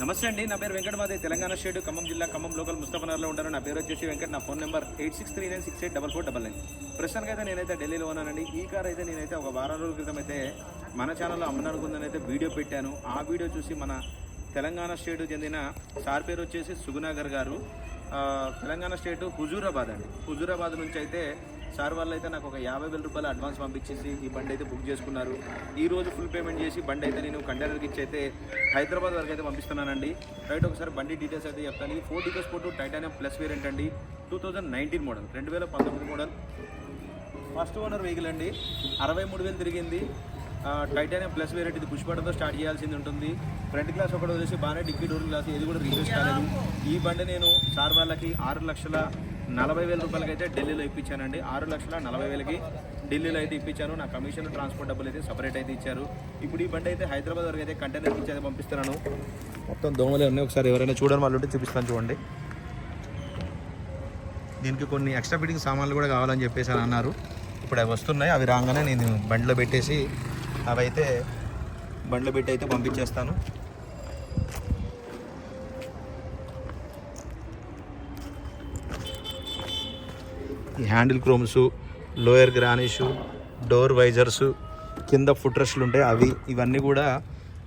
నమస్తే అండి. నా పేరు వెంకట మాదే తెలంగాణ స్టేట్ ఖమ్మం జిల్లా ఖమ్మం లోకల్ ముస్తఫనగర్లో ఉంటాను. నా పేరు వచ్చేసి వెంకట. నా phone number eight six three nine six eight double four double nine. ప్రస్తుతానికి అయితే నేనైతే ఢిల్లీలో ఉన్నానండి. ఈ కార్ అయితే నేనైతే ఒక వారం రోజుల క్రితం అయితే మన ఛానల్లో అమ్మననుకుందని అయితే వీడియో పెట్టాను. ఆ వీడియో చూసి మన తెలంగాణ స్టేట్ చెందిన సార్ పేరు వచ్చేసి సుగునాగర్ గారు. తెలంగాణ స్టేట్ హుజూరాబాద్ అండి. హుజూరాబాద్ నుంచి అయితే సార్ వాళ్ళు అయితే నాకు ఒక యాభై వేల రూపాయలు అడ్వాన్స్ పంపించేసి ఈ బండి అయితే బుక్ చేసుకున్నారు. ఈ రోజు ఫుల్ పేమెంట్ చేసి బండి అయితే నేను కంటైనర్కి ఇచ్చి అయితే హైదరాబాద్ వరకు అయితే పంపిస్తున్నానండి. రైట్ ఒకసారి బండి డీటెయిల్స్ అయితే చెప్తాను. ఇది ఫోర్ డీటెయిల్స్ పోటు టైటానియం ప్లస్ వేరియంట్ అండి. టూ థౌజండ్ నైన్టీన్ మోడల్ రెండు వేల పంతొమ్మిది మోడల్. ఫస్ట్ ఓనర్ వెహికల్ అండి. అరవై మూడు వేలు తిరిగింది. టైటానియం ప్లస్ వేరియంట్ ఇది పుష్పడంతో స్టార్ట్ చేయాల్సింది ఉంటుంది. ఫ్రంట్ గ్లాస్ ఒకటి వదిలేసి బాగానే డిక్కీ డోర్ గ్లాస్ ఇది కూడా రీప్లేస్ కాలేదు. ఈ బండి నేను సార్ వాళ్ళకి ఆరు లక్షల నలభై వేల రూపాయలకి అయితే ఢిల్లీలో ఇప్పించానండి. ఆరు లక్షల నలభై వేలకి ఢిల్లీలో అయితే ఇప్పించాను. నా కమిషన్ ట్రాన్స్పోర్ట్ డబ్బులు అయితే సపరేట్ అయితే ఇచ్చారు. ఇప్పుడు ఈ బండి అయితే హైదరాబాద్ వరకు అయితే కంటైనర్ ఇచ్చి అయితే పంపిస్తున్నాను. మొత్తం దోమలే ఉన్నాయి. ఒకసారి ఎవరైనా చూడని వాళ్ళు ఉంటే చూపిస్తాను చూడండి. దీనికి కొన్ని ఎక్స్ట్రా ఫిట్టింగ్ సామాన్లు కూడా కావాలని చెప్పేసి అని అన్నారు. ఇప్పుడు అవి వస్తున్నాయి. అవి రాగానే నేను బండిలో పెట్టేసి అవి అయితే బండిలో పెట్టి అయితే పంపించేస్తాను. ఈ handle chromes lower garnish door visors కింద ఫుట్ రెస్ట్లు ఉంటాయి. అవి ఇవన్నీ కూడా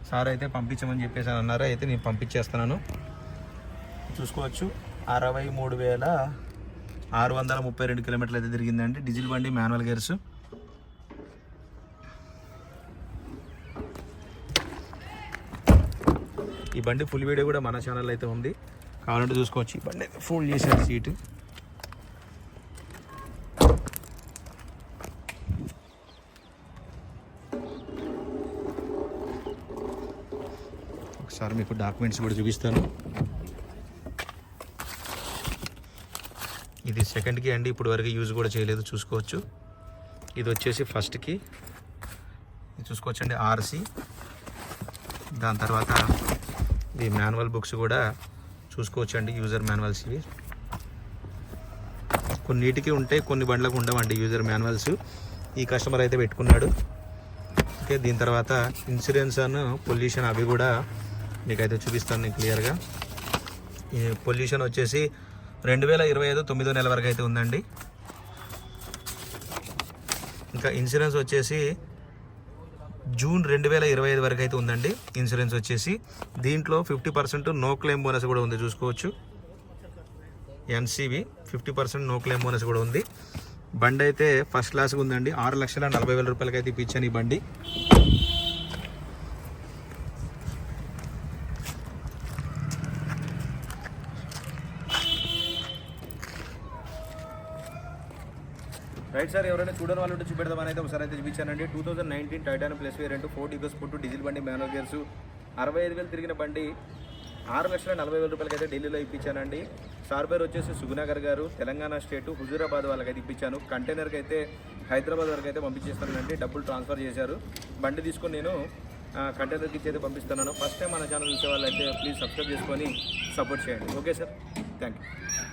సార్ అయితే పంపించమని చెప్పేసి అని అన్నారు? అయితే నేను పంపించేస్తున్నాను. చూసుకోవచ్చు. అరవై మూడు వేల ఆరు వందల ముప్పై రెండు కిలోమీటర్లు అయితే తిరిగిందండి. డీజిల్ బండి మాన్యువల్ గేర్స్. ఈ బండి ఫుల్ వీడియో కూడా మన ఛానల్ అయితే ఉంది. కావాలంటే చూసుకోవచ్చు. ఈ బండి అయితే ఫోల్డ్ చేశారు సీటు. ఒకసారి మీకు డాక్యుమెంట్స్ కూడా చూపిస్తాను. ఇది సెకండ్కి అండి ఇప్పుడు వరకు యూజ్ కూడా చేయలేదు చూసుకోవచ్చు. ఇది వచ్చేసి ఫస్ట్కి చూసుకోవచ్చు అండి ఆర్సీ దాని తర్వాత ఈ మాన్యువల్ బుక్స్ కూడా చూసుకోవచ్చు అండి యూజర్ మాన్యువల్స్ ఇవి కొన్నిటికి ఉంటాయి కొన్ని బండ్లకు ఉండవండి యూజర్ మాన్యువల్స్ ఈ కస్టమర్ అయితే పెట్టుకున్నాడు. ఓకే దీని తర్వాత ఇన్సూరెన్స్ అను పొల్యూషన్ అవి కూడా మీకైతే చూపిస్తాను నేను క్లియర్గా. ఈ పొల్యూషన్ వచ్చేసి రెండు వేల ఇరవై ఐదు తొమ్మిదో నెల వరకు అయితే ఉందండి. ఇంకా ఇన్సూరెన్స్ వచ్చేసి జూన్ రెండు వేల ఇరవై ఐదు వరకు అయితే ఉందండి. ఇన్సూరెన్స్ వచ్చేసి దీంట్లో fifty percent no claim bonus కూడా ఉంది చూసుకోవచ్చు. NCB fifty percent no claim bonus కూడా ఉంది. బండి అయితే ఫస్ట్ క్లాస్గా ఉందండి. ఆరు లక్షల నలభై వేల రూపాయలకి అయితే ఇప్పించాను ఈ బండి. రైట్ సార్ ఎవరైనా చూడని వాళ్ళు ఉంటే చూపెడదామని అయితే ఒకసారి అయితే చూపించానండి. Two thousand nineteen titan plus variant Ford డిగోస్ పుట్టు డీజిల్ బండి మ్యానువల్ గేర్స్ అరవై ఐదు వేలు తిరిగిన బండి ఆరు లక్షల నలభై వేల రూపాయలకి అయితే ఢిల్లీలో ఇప్పించానండి. సార్ పేరు వచ్చేసి సుగునగర్ గారు తెలంగాణ స్టేట్ హుజూరాబాద్ వాళ్ళకైతే ఇప్పించాను. కంటైనర్కి అయితే హైదరాబాద్ వరకు అయితే పంపించేస్తానండి. డబ్బులు ట్రాన్స్ఫర్ చేశారు. బండి తీసుకొని నేను కంటైనర్కి ఇచ్చి అయితే పంపిస్తున్నాను. ఫస్ట్ టైం మన ఛానల్ చూసే వాళ్ళు అయితే ప్లీజ్ సబ్స్క్రైబ్ చేసుకొని సపోర్ట్ చేయండి. Okay sir thank you